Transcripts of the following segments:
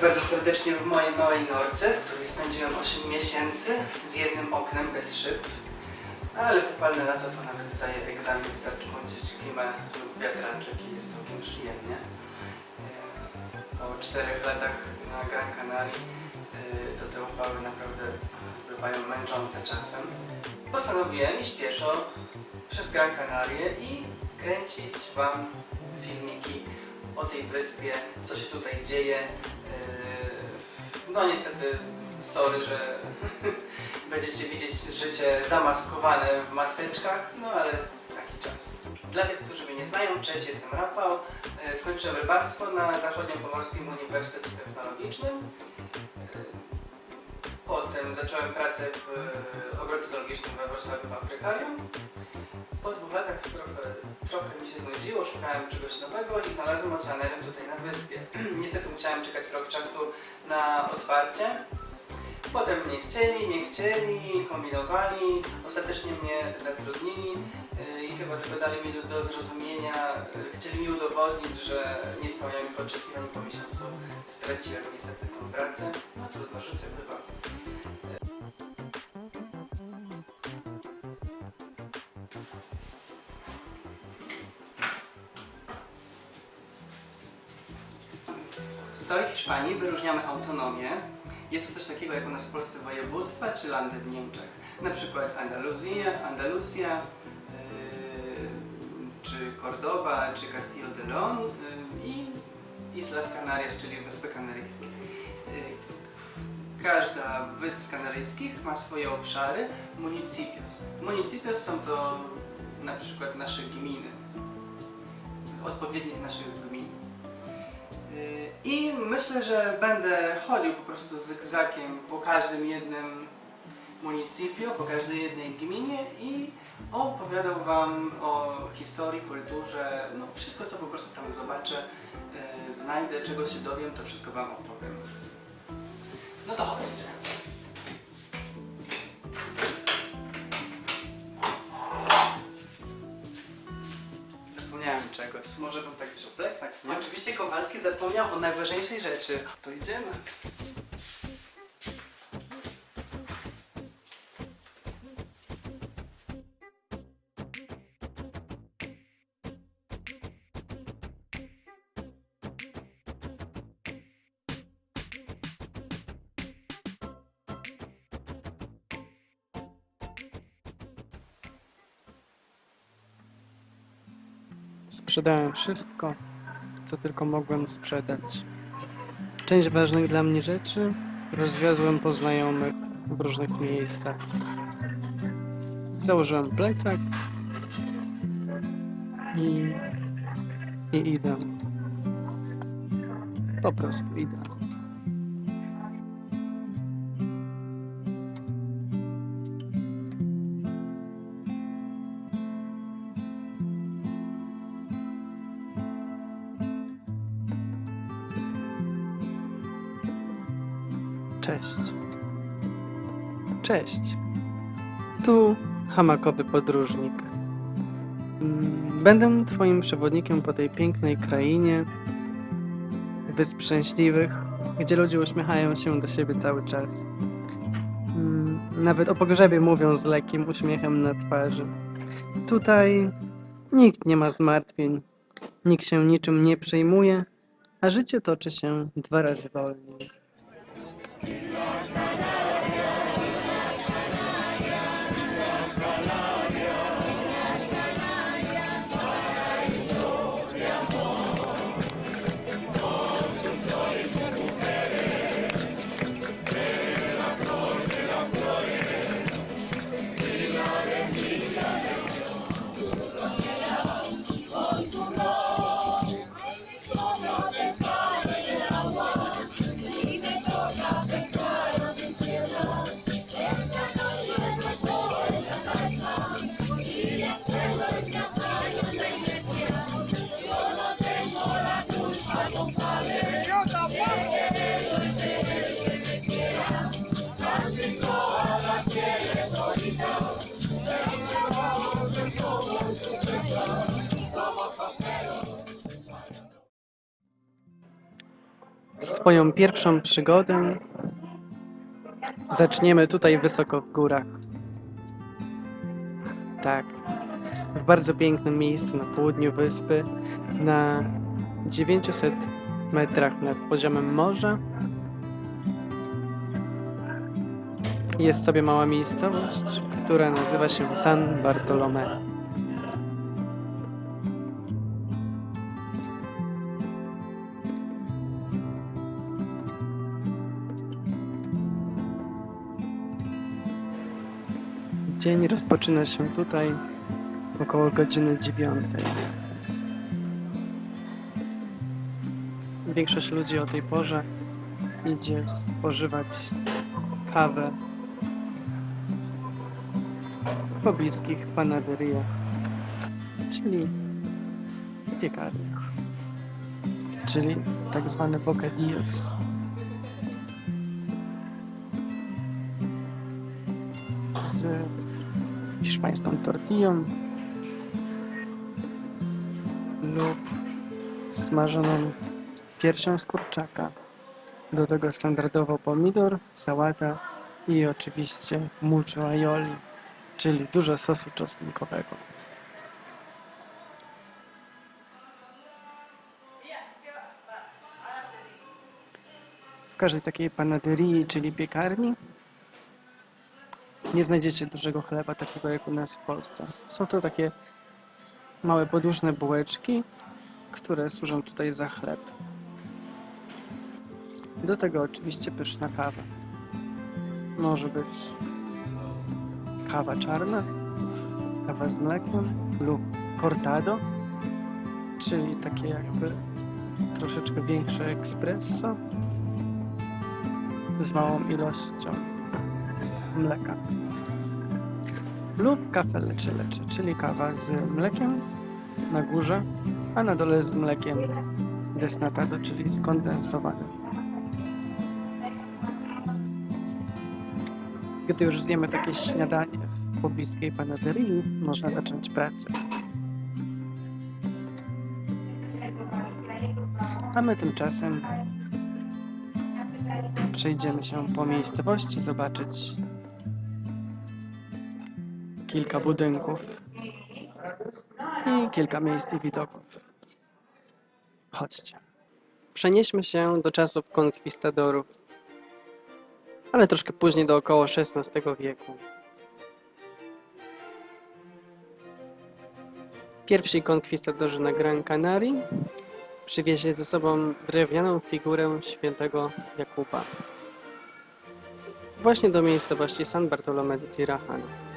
Bardzo serdecznie w mojej małej norce, w której spędziłem 8 miesięcy z jednym oknem bez szyb. Ale w upalne lato to nawet zdaje egzamin, wystarczy włączyć klimę lub wiatraczek i jest całkiem przyjemnie. E, Po czterech latach na Gran Canaria e, to te upały naprawdę bywają męczące czasem. Postanowiłem iść pieszo przez Gran Canarię i kręcić Wam filmiki o tej wyspie, co się tutaj dzieje. No niestety, sorry, że będziecie widzieć życie zamaskowane w maseczkach, no ale taki czas. Dla tych, którzy mnie nie znają, cześć, jestem Rafał. Yy, Skończyłem rybactwo na Zachodniopomorskim Uniwersytecie Technologicznym. Yy, Potem zacząłem pracę w yy, ogrodzie zoologicznym we Wrocławiu w Afrykarium. Po dwóch latach trochę, trochę mi się znudziło, szukałem czegoś nowego i znalazłem oceanarium tutaj na wyspie. Niestety musiałem czekać rok czasu na otwarcie. Potem nie chcieli, nie chcieli, kombinowali, ostatecznie mnie zatrudnili yy, i chyba tylko dali mi do, zrozumienia, chcieli mi udowodnić, że nie spełniają ich oczekiwań po miesiącu straciłem niestety tą pracę. No trudno, życie bywa. Całej Hiszpanii wyróżniamy autonomię. Jest to coś takiego jak u nas w Polsce województwa czy landy w Niemczech. Na przykład Andaluzja, Andalusia, yy, czy Cordoba, czy Castillo de Leon yy, i Islas Canarias, czyli Wyspy Kanaryjskie. Yy, Każda wysp kanaryjskich ma swoje obszary municipios. Municipios są to na przykład nasze gminy, odpowiednik naszych gmin. I myślę, że będę chodził po prostu zygzakiem po każdym jednym municipio, po każdej jednej gminie i opowiadał Wam o historii, kulturze, no wszystko co po prostu tam zobaczę, yy, znajdę, czego się dowiem, to wszystko Wam opowiem. No to chodźcie. Kowalski zapomniał o najważniejszej rzeczy. To idziemy. Sprzedałem wszystko, co tylko mogłem sprzedać. Część ważnych dla mnie rzeczy rozwiozłem po znajomych w różnych miejscach. Założyłem plecak i, i idę. Po prostu idę. Cześć. Tu hamakowy podróżnik. Mm, Będę Twoim przewodnikiem po tej pięknej krainie Wysp Szczęśliwych, gdzie ludzie uśmiechają się do siebie cały czas. Mm, Nawet o pogrzebie mówią z lekkim uśmiechem na twarzy. Tutaj nikt nie ma zmartwień, nikt się niczym nie przejmuje, a życie toczy się dwa razy wolniej. Swoją pierwszą przygodę zaczniemy tutaj wysoko w górach. Tak, w bardzo pięknym miejscu na południu wyspy, na 900 metrach nad poziomem morza. Jest sobie mała miejscowość, która nazywa się San Bartolomé. Dzień rozpoczyna się tutaj około godziny dziewiątej. Większość ludzi o tej porze idzie spożywać kawę w pobliskich panaderiach, czyli piekarniach, czyli tak zwane bocadillos. Hiszpańską tortillą lub smażoną piersią z kurczaka. Do tego standardowo pomidor, sałata i oczywiście mucho aioli, czyli dużo sosu czosnkowego. W każdej takiej panaderii, czyli piekarni, nie znajdziecie dużego chleba takiego jak u nas w Polsce. Są to takie małe podłużne bułeczki, które służą tutaj za chleb. Do tego oczywiście pyszna kawa. Może być kawa czarna, kawa z mlekiem lub cortado, czyli takie jakby troszeczkę większe espresso z małą ilością mleka. Lub kawę leczy leczy, czyli kawa z mlekiem na górze, a na dole z mlekiem desnatado, czyli skondensowanym. Gdy już zjemy takie śniadanie w pobliskiej panaderii, można zacząć pracę. A my tymczasem przejdziemy się po miejscowości, zobaczyć kilka budynków i kilka miejsc i widoków. Chodźcie. Przenieśmy się do czasów konkwistadorów, ale troszkę później do około XVI wieku. Pierwsi konkwistadorzy na Gran Canaria przywieźli ze sobą drewnianą figurę świętego Jakuba. Właśnie do miejscowości San Bartolomé de Tirajana.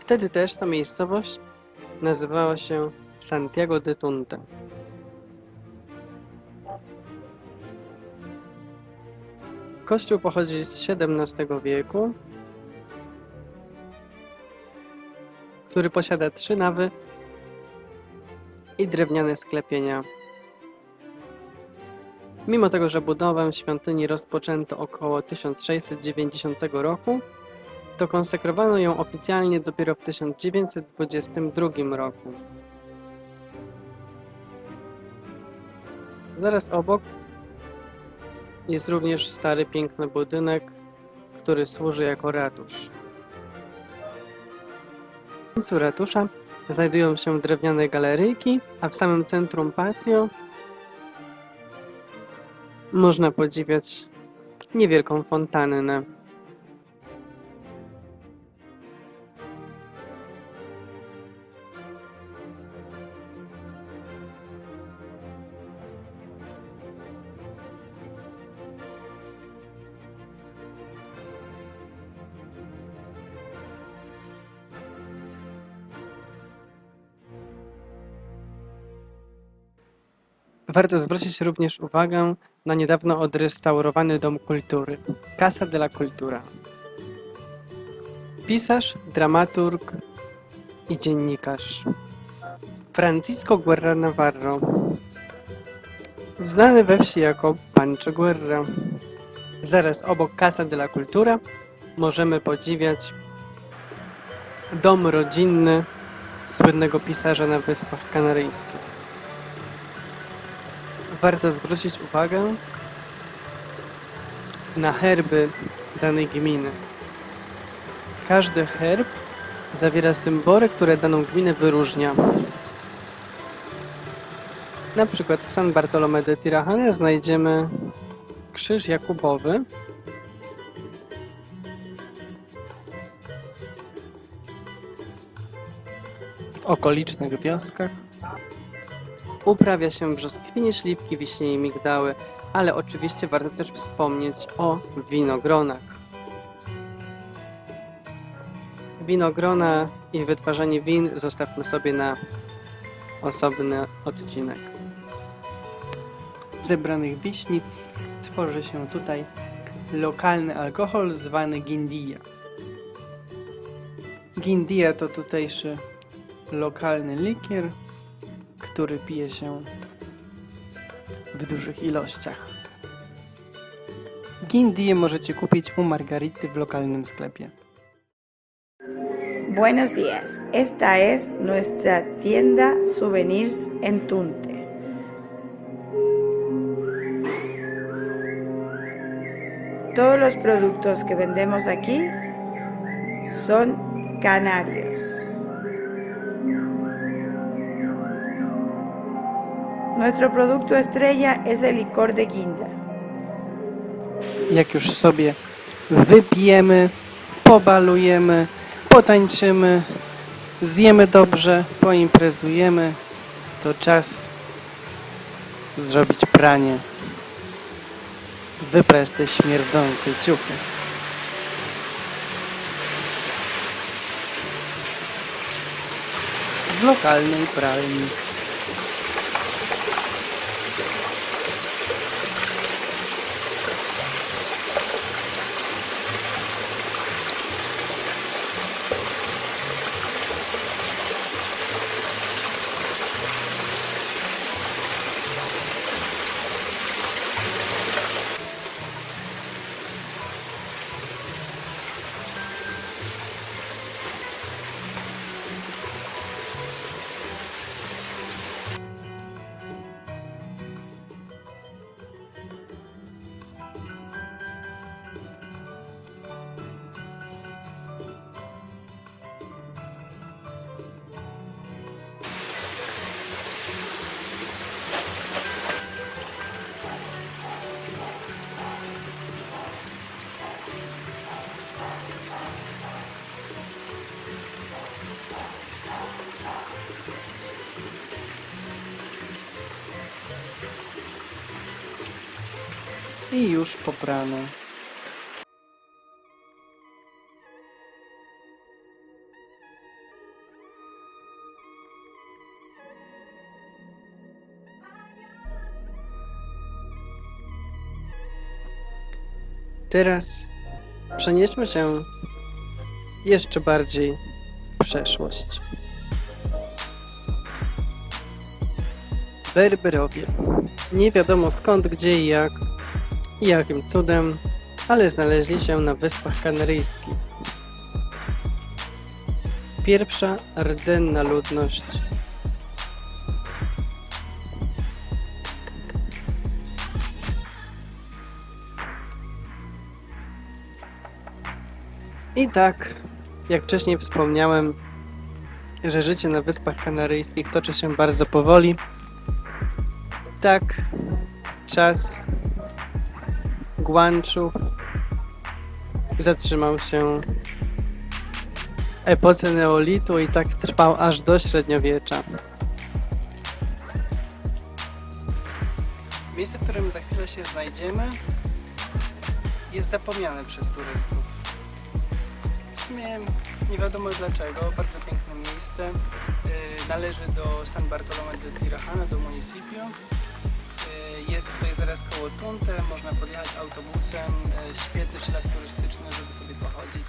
Wtedy też ta miejscowość nazywała się Santiago de Tunte. Kościół pochodzi z XVII wieku, który posiada trzy nawy i drewniane sklepienia. Mimo tego, że budowę świątyni rozpoczęto około 1690 roku, to konsekrowano ją oficjalnie dopiero w 1922 roku. Zaraz obok jest również stary, piękny budynek, który służy jako ratusz. W końcu ratusza znajdują się drewniane galeryjki, a w samym centrum patio można podziwiać niewielką fontannę. Warto zwrócić również uwagę na niedawno odrestaurowany Dom Kultury Casa de la Cultura. Pisarz, dramaturg i dziennikarz. Francisco Guerra Navarro. Znany we wsi jako Pancho Guerra. Zaraz obok Casa de la Cultura możemy podziwiać dom rodzinny słynnego pisarza na Wyspach Kanaryjskich. Warto zwrócić uwagę na herby danej gminy. Każdy herb zawiera symbole, które daną gminę wyróżnia. Na przykład w San Bartolome de Tirajana znajdziemy krzyż Jakubowy. W okolicznych wioskach uprawia się brzoskwinie, śliwki, wiśnie i migdały, ale oczywiście warto też wspomnieć o winogronach. Winogrona i wytwarzanie win zostawmy sobie na osobny odcinek. Zebranych wiśni tworzy się tutaj lokalny alkohol zwany gindia. Gindia to tutejszy lokalny likier, który pije się w dużych ilościach. Gindię możecie kupić u Margarity w lokalnym sklepie. Buenos días, esta es nuestra tienda Souvenirs en Tunte. Todos los productos que vendemos aquí son canarios. Nuestro producto estrella es el licor de guinda. Jak już sobie wypijemy, pobalujemy, potańczymy, zjemy dobrze, poimprezujemy, to czas zrobić pranie. Wyprać te śmierdzące ciuchy. W lokalnej pralni. I już poprane. Teraz przenieśmy się jeszcze bardziej w przeszłość. Berberowie. Nie wiadomo skąd, gdzie i jak, i jakim cudem, ale znaleźli się na Wyspach Kanaryjskich. Pierwsza rdzenna ludność. I tak, jak wcześniej wspomniałem, że życie na Wyspach Kanaryjskich toczy się bardzo powoli. Tak, czas Guanczów zatrzymał się w epoce neolitu i tak trwał aż do średniowiecza. Miejsce, w którym za chwilę się znajdziemy, jest zapomniane przez turystów. W sumie nie wiadomo dlaczego, bardzo piękne miejsce. Yy, Należy do San Bartolome de Tirajana, do municipio. Jest tutaj zaraz koło Tunte, można podjechać autobusem, yy, świetny szlak turystyczny, żeby sobie pochodzić.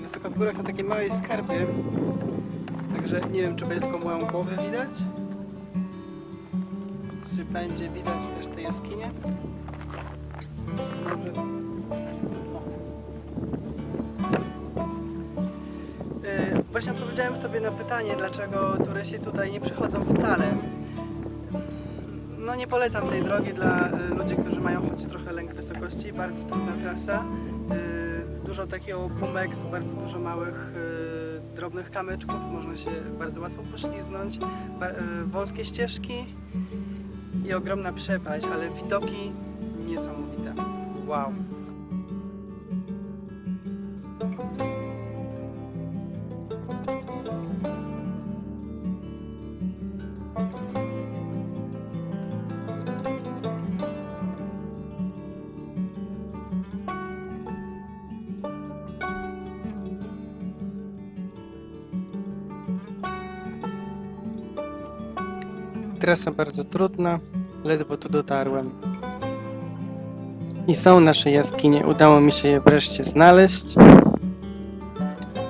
Wysoko w górach na takiej małej skarpie. Także nie wiem, czy będzie tylko moją głowę widać. Czy będzie widać też te jaskinie? Może... E, Właśnie odpowiedziałem sobie na pytanie, dlaczego turyści tutaj nie przychodzą wcale. No nie polecam tej drogi dla e, ludzi, którzy mają choć trochę lęk wysokości. Bardzo trudna trasa. E, Dużo takiego pumeksu, bardzo dużo małych, e, drobnych kamyczków. Można się bardzo łatwo pośliznąć. E, Wąskie ścieżki i ogromna przepaść, ale widoki niesamowite. Wow. Trasa bardzo trudna, ledwo tu dotarłem. I są nasze jaskinie. Udało mi się je wreszcie znaleźć.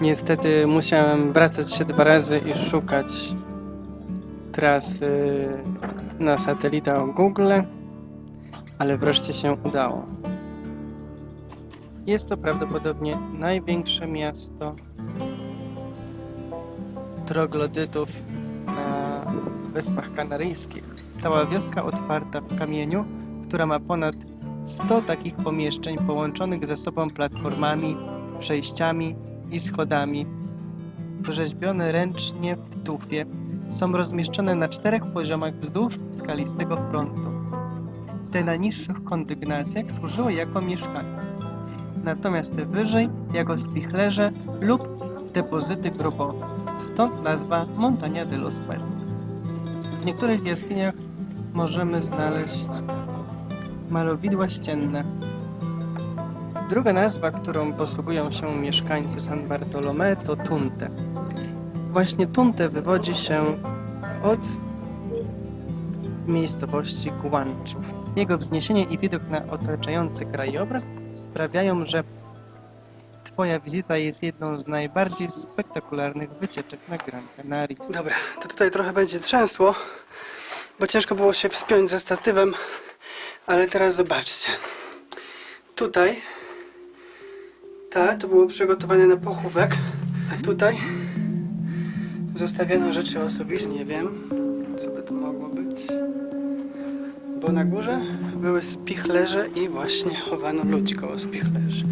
Niestety musiałem wracać się dwa razy i szukać trasy na satelitach Google, ale wreszcie się udało. Jest to prawdopodobnie największe miasto troglodytów Wyspach Kanaryjskich. Cała wioska otwarta w kamieniu, która ma ponad 100 takich pomieszczeń połączonych ze sobą platformami, przejściami i schodami. Rzeźbione ręcznie w tufie są rozmieszczone na czterech poziomach wzdłuż skalistego frontu. Te na niższych kondygnacjach służyły jako mieszkania, natomiast te wyżej jako spichlerze lub depozyty grobowe. Stąd nazwa Montania de los Huesos. W niektórych jaskiniach możemy znaleźć malowidła ścienne. Druga nazwa, którą posługują się mieszkańcy San Bartolomé to Tunte. Właśnie Tunte wywodzi się od miejscowości Guanczów. Jego wzniesienie i widok na otaczający krajobraz sprawiają, że Twoja wizyta jest jedną z najbardziej spektakularnych wycieczek na Gran Canaria. Dobra, to tutaj trochę będzie trzęsło, bo ciężko było się wspiąć ze statywem, ale teraz zobaczcie. Tutaj ta to było przygotowane na pochówek, a tutaj zostawiono rzeczy osobiste, nie wiem co by to mogło być. Bo na górze były spichlerze i właśnie chowano ludzi koło spichlerzy.